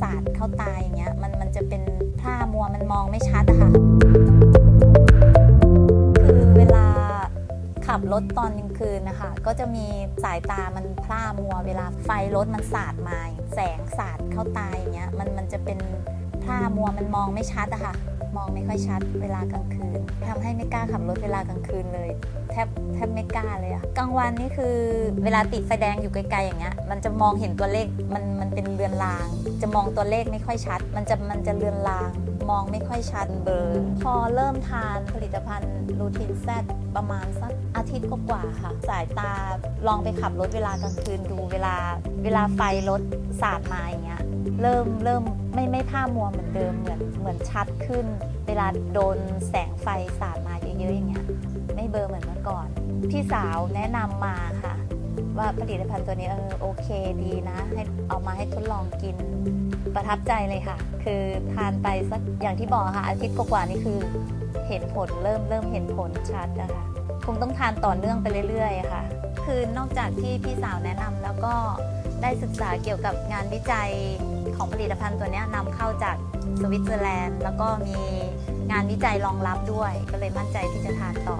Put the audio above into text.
สาดเข้าตาอย่างเงี้ยมันมันจะเป็นพร่ามัวมันมองไม่ชัดอะค่ะ คือเวลาขับรถตอนกลางคืนนะคะ ก็จะมีสายตามันพร่ามัว เวลาไฟรถมันสาดมาแสงสาดเข้าตาอย่างเงี้ยมันมันจะเป็น พร่ามัวมันมองไม่ชัดอะค่ะ มองไม่ค่อยชัดเวลากลางคืนทำให้ไม่กล้าขับรถเวลากลางคืนเลย แทบแทบไม่กล้าเลยอะกลางวันนี่คือเวลาติดไฟแดงอยู่ไกลๆอย่างเงี้ย มันจะมองเห็นตัวเลขมันมันเป็นเรือนราง จะมองตัวเลขไม่ค่อยชัด มันจะมันจะเรือนราง มองไม่ค่อยชัดเบอร์พอเริ่มทานผลิตภัณฑ์รูทินแซดประมาณสักอาทิตย์กว่าค่ะ สายตาลองไปขับรถเวลากลางคืนดูเวลาเวลาไฟรถสาดมาอย่างเงี้ย เริ่มเริ่มไม่ไม่ผ้ามัวเหมือนเดิมเหมือนเหมือนชัดขึ้น เวลาโดนแสงไฟสาดมาเยอะๆอย่างเงี้ยไม่เบลอเหมือนเมื่อก่อน พี่สาวแนะนำมาค่ะ ว่าผลิตภัณฑ์ตัวนี้เออโอเคดีนะ ให้เอามาให้ทดลองกินประทับใจเลยค่ะ คือทานไปสักอย่างที่บอกค่ะ อาทิตย์กว่าๆนี่คือเห็นผลเริ่มเริ่มเห็นผลชัดนะคะคงต้องทานต่อเนื่องไปเรื่อยๆค่ะ คือนอกจากที่พี่สาวแนะนำแล้วก็ได้ศึกษาเกี่ยวกับงานวิจัย ของผลิตภัณฑ์ตัวนี้นำเข้าจากสวิตเซอร์แลนด์ แล้วก็มีงานวิจัยรองรับด้วย ก็เลยมั่นใจที่จะทานต่อ